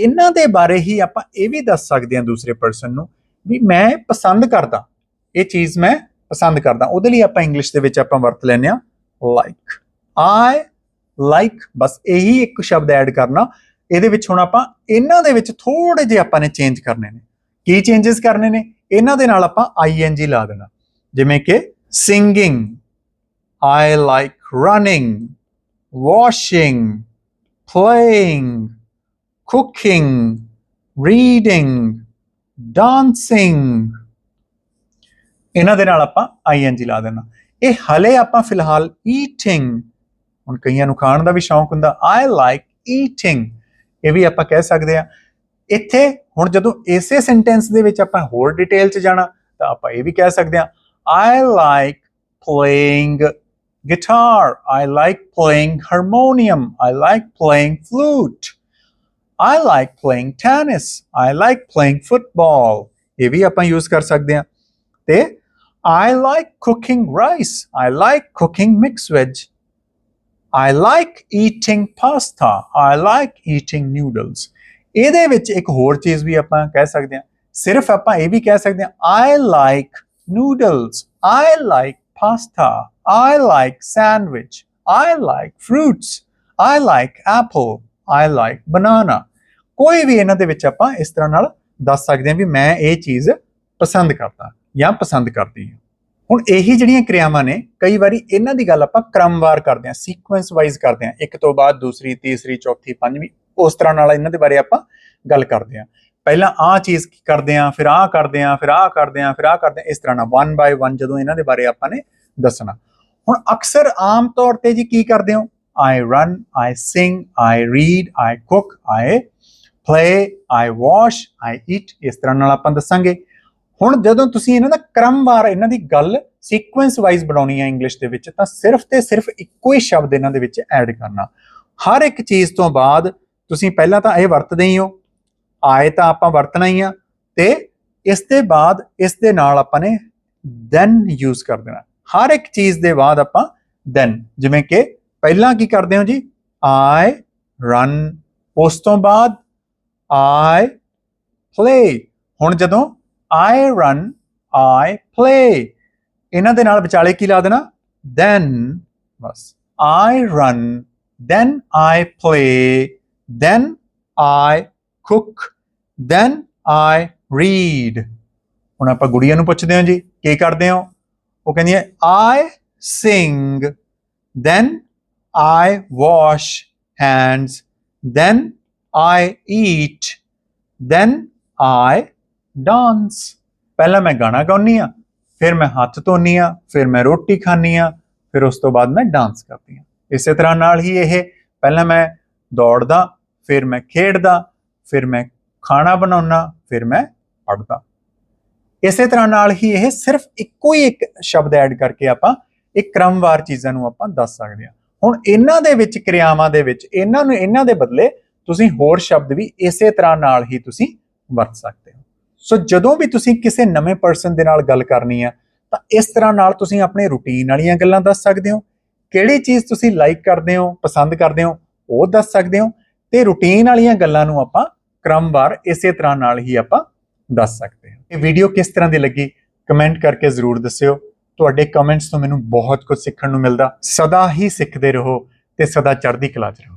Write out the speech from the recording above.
ਇਹਨਾਂ ਦੇ ਬਾਰੇ ਹੀ ਆਪਾਂ ਇਹ ਵੀ ਦੱਸ ਸਕਦੇ ਹਾਂ ਦੂਸਰੇ ਪਰਸਨ ਨੂੰ ਵੀ ਮੈਂ ਪਸੰਦ ਕਰਦਾ। ਇਹ ਚੀਜ਼ ਮੈਂ ਪਸੰਦ ਕਰਦਾ। ਉਹਦੇ ਲਈ ਆਪਾਂ ਇੰਗਲਿਸ਼ ਦੇ ਵਿੱਚ ਆਪਾਂ ਵਰਤ ਲੈਂਦੇ ਆ ਲਾਈਕ ਆਈ ਲਾਈਕ ਬਸ ਇਹੀ ਇੱਕ ਸ਼ਬਦ ਐਡ ਕਰਨਾ। ਇਹਦੇ ਵਿੱਚ ਹੁਣ ਆਪਾਂ ਇਹਨਾਂ ਦੇ ਵਿੱਚ ਥੋੜੇ ਜਿਹੇ ਆਪਾਂ ਨੇ ਚੇਂਜ ਕਰਨੇ ਨੇ। ਕੀ ਚੇਂजेस ਕਰਨੇ ਨੇ? ਇਹਨਾਂ ਦੇ ਨਾਲ ਆਪਾਂ ਆਈਐਨਜੀ ਲਾ ਦੇਣਾ। ਜਿਵੇਂ ਕਿ singing I like running washing, playing cooking, reading, dancing ਇਹਨਾਂ ਦੇ ਨਾਲ ਆਪਾਂ ਆਈਐਨਜੀ ਲਾ ਦੇਣਾ ਇਹ ਹਲੇ ਆਪਾਂ ਫਿਲਹਾਲ ਈਟਿੰਗ ਹੁਣ ਕਈਆਂ ਨੂੰ ਖਾਣ ਦਾ ਵੀ ਸ਼ੌਂਕ ਹੁੰਦਾ ਆਈ ਲਾਈਕ ਈਟਿੰਗ ਇਹ ਵੀ ਆਪਾਂ ਕਹਿ ਸਕਦੇ ਆ ਇੱਥੇ ਹੁਣ ਜਦੋਂ ਇਸੇ ਸੈਂਟੈਂਸ ਦੇ ਵਿੱਚ ਆਪਾਂ ਹੋਰ ਡਿਟੇਲ ਚ ਜਾਣਾ, ਤਾਂ ਆਪਾਂ ਇਹ ਵੀ ਕਹਿ ਸਕਦੇ ਆ I like playing guitar. I like playing harmonium. I like playing flute. I like playing tennis. I like playing football. ਇਹ ਵੀ ਆਪਾਂ ਯੂਜ਼ ਕਰ ਸਕਦੇ ਹਾਂ ਤੇ I like cooking rice. I like cooking mixed veg. I like eating pasta. I like eating noodles. ਇਹਦੇ ਵਿੱਚ ਇੱਕ ਹੋਰ ਚੀਜ਼ ਵੀ ਆਪਾਂ ਕਹਿ ਸਕਦੇ ਹਾਂ ਸਿਰਫ ਆਪਾਂ ਇਹ ਵੀ ਕਹਿ ਸਕਦੇ ਹਾਂ I like noodles. I like pasta. I like sandwich. I like fruits. I like apple. I like banana. ਕੋਈ ਵੀ ਇਹਨਾਂ ਦੇ ਵਿੱਚ ਆਪਾਂ ਇਸ ਤਰ੍ਹਾਂ ਨਾਲ ਦੱਸ ਸਕਦੇ ਹਾਂ ਵੀ ਮੈਂ ਇਹ ਚੀਜ਼ ਪਸੰਦ ਕਰਦਾ ਜਾਂ ਪਸੰਦ ਕਰਦੀ ਹਾਂ। ਹੁਣ ਇਹੀ ਜਿਹੜੀਆਂ ਕਿਰਿਆਵਾਂ ਨੇ, ਕਈ ਵਾਰੀ ਇਹਨਾਂ ਦੀ ਗੱਲ ਆਪਾਂ ਕ੍ਰਮਵਾਰ ਕਰਦੇ ਹਾਂ ਸੀਕੁਐਂਸ ਵਾਈਜ਼ ਕਰਦੇ ਹਾਂ। ਇੱਕ ਤੋਂ ਬਾਅਦ ਦੂਸਰੀ, ਤੀਸਰੀ, ਚੌਥੀ, ਪੰਜਵੀਂ, ਉਸ ਤਰ੍ਹਾਂ ਨਾਲ ਇਹਨਾਂ ਦੇ ਬਾਰੇ ਆਪਾਂ ਗੱਲ ਕਰਦੇ ਹਾਂ। ਪਹਿਲਾਂ ਆਹ ਚੀਜ਼ ਕਰਦੇ ਹਾਂ, ਫਿਰ ਆਹ ਕਰਦੇ ਹਾਂ, ਫਿਰ ਆਹ ਕਰਦੇ ਹਾਂ, ਫਿਰ ਆਹ ਕਰਦੇ ਹਾਂ, ਇਸ ਤਰ੍ਹਾਂ ਨਾਲ ਵਨ ਬਾਈ ਵਨ ਜਦੋਂ ਇਹਨਾਂ ਦੇ ਬਾਰੇ ਆਪਾਂ ਨੇ ਦੱਸਣਾ। ਹੁਣ ਅਕਸਰ ਆਮ ਤੌਰ ਤੇ ਜੀ ਕੀ ਕਰਦੇ ਹੋ? I run I sing I read I cook I play I wash I eat ਇਸ ਤਰ੍ਹਾਂ ਨਾਲ ਆਪਾਂ ਦੱਸਾਂਗੇ। ਹੁਣ ਜਦੋਂ ਤੁਸੀਂ ਇਹਨਾਂ ਦਾ ਕ੍ਰਮਵਾਰ ਇਹਨਾਂ ਦੀ ਗੱਲ ਸੀਕੁਐਂਸ ਵਾਈਜ਼ ਬਣਾਉਣੀ ਹੈ ਇੰਗਲਿਸ਼ ਦੇ ਵਿੱਚ, ਤਾਂ ਸਿਰਫ ਤੇ ਸਿਰਫ ਇੱਕੋ ਹੀ ਸ਼ਬਦ ਇਹਨਾਂ ਦੇ ਵਿੱਚ ਐਡ ਕਰਨਾ। ਹਰ ਇੱਕ ਚੀਜ਼ ਤੋਂ ਬਾਅਦ ਤੁਸੀਂ ਪਹਿਲਾਂ ਤਾਂ ਇਹ ਵਰਤਦੇ ਹੀ ਹੋ। ਆਏ ਤਾਂ ਆਪਾਂ ਵਰਤਣਾ ਹੀ ਆ ਤੇ ਇਸ ਦੇ ਬਾਅਦ, ਇਸ ਦੇ ਨਾਲ ਆਪਾਂ ਨੇ ਦੈਨ ਯੂਜ਼ ਕਰ ਦੇਣਾ। ਹਰ ਇੱਕ ਚੀਜ਼ ਦੇ ਬਾਅਦ ਆਪਾਂ ਦੈਨ ਜਿਵੇਂ ਕਿ ਪਹਿਲਾਂ ਕੀ ਕਰਦੇ ਹੋ ਜੀ? ਆਈ ਰਨ ਉਸ ਤੋਂ ਬਾਅਦ ਆਈ ਪਲੇ ਹੁਣ ਜਦੋਂ ਆਈ ਰਨ ਆਈ ਪਲੇ ਇਹਨਾਂ ਦੇ ਨਾਲ ਵਿਚਾਲੇ ਕੀ ਲਾ ਦੇਣਾ then bus I run then I play then I cook then I read ਹੁਣ ਆਪਾਂ ਗੁੜੀਆ ਨੂੰ ਪੁੱਛਦੇ ਹਾਂ ਜੀ ਕੀ ਕਰਦੇ ਹੋ ਉਹ ਕਹਿੰਦੀ ਹੈ I sing then I wash hands then I eat then I dance ਪਹਿਲਾਂ ਮੈਂ ਗਾਣਾ ਗਾਉਣੀ ਆ ਫਿਰ ਮੈਂ ਹੱਥ ਧੋਨੀ ਆ ਫਿਰ ਮੈਂ ਰੋਟੀ ਖਾਣੀ ਆ ਫਿਰ ਉਸ ਤੋਂ ਬਾਅਦ ਮੈਂ ਡਾਂਸ ਕਰਦੀ ਆ ਇਸੇ ਤਰ੍ਹਾਂ ਨਾਲ ਹੀ ਇਹ, ਪਹਿਲਾਂ ਮੈਂ ਦੌੜਦਾ, ਫਿਰ ਮੈਂ ਖੇਡਦਾ, ਫਿਰ ਮੈਂ ਖਾਣਾ ਬਣਾਉਣਾ ਫਿਰ ਮੈਂ ਪੜ੍ਹਦਾ। ਇਸੇ ਤਰ੍ਹਾਂ ਨਾਲ ਹੀ ਇਹ ਸਿਰਫ ਇੱਕੋ ਹੀ ਇੱਕ ਸ਼ਬਦ ਐਡ ਕਰਕੇ ਆਪਾਂ ਇੱਕ ਕ੍ਰਮਵਾਰ ਚੀਜ਼ਾਂ ਨੂੰ ਆਪਾਂ ਦੱਸ ਸਕਦੇ ਹਾਂ। ਹੁਣ ਇਹਨਾਂ ਦੇ ਵਿੱਚ, ਕਿਰਿਆਵਾਂ ਦੇ ਵਿੱਚ, ਇਹਨਾਂ ਨੂੰ, ਇਹਨਾਂ ਦੇ ਬਦਲੇ ਤੁਸੀਂ ਹੋਰ ਸ਼ਬਦ ਵੀ ਇਸੇ ਤਰ੍ਹਾਂ ਨਾਲ ਹੀ ਤੁਸੀਂ ਵਰਤ ਸਕਦੇ ਹੋ। ਸੋ ਜਦੋਂ ਵੀ ਤੁਸੀਂ ਕਿਸੇ ਨਵੇਂ ਪਰਸਨ ਦੇ ਨਾਲ ਗੱਲ ਕਰਨੀ ਆ, ਤਾਂ ਇਸ ਤਰ੍ਹਾਂ ਨਾਲ ਤੁਸੀਂ ਆਪਣੇ ਰੁਟੀਨ ਵਾਲੀਆਂ ਗੱਲਾਂ ਦੱਸ ਸਕਦੇ ਹੋ। ਕਿਹੜੀ ਚੀਜ਼ ਤੁਸੀਂ ਲਾਈਕ ਕਰਦੇ ਹੋ, ਪਸੰਦ ਕਰਦੇ ਹੋ, ਉਹ ਦੱਸ ਸਕਦੇ ਹੋ ਤੇ ਰੁਟੀਨ ਵਾਲੀਆਂ ਗੱਲਾਂ ਨੂੰ ਆਪਾਂ ਕ੍ਰਮਵਾਰ ਇਸੇ ਤਰ੍ਹਾਂ ਨਾਲ ਹੀ ਆਪਾਂ ਦੱਸ ਸਕਦੇ ਹਾਂ। ਇਹ ਵੀਡੀਓ ਕਿਸ ਤਰ੍ਹਾਂ ਦੀ ਲੱਗੀ ਕਮੈਂਟ ਕਰਕੇ ਜ਼ਰੂਰ ਦੱਸਿਓ। ਤੁਹਾਡੇ ਕਮੈਂਟਸ ਤੋਂ ਮੈਨੂੰ ਬਹੁਤ ਕੁਝ ਸਿੱਖਣ ਨੂੰ ਮਿਲਦਾ। ਸਦਾ ਹੀ ਸਿੱਖਦੇ ਰਹੋ ਤੇ ਸਦਾ ਚੜ੍ਹਦੀ ਕਲਾ 'ਚ ਰਹੋ।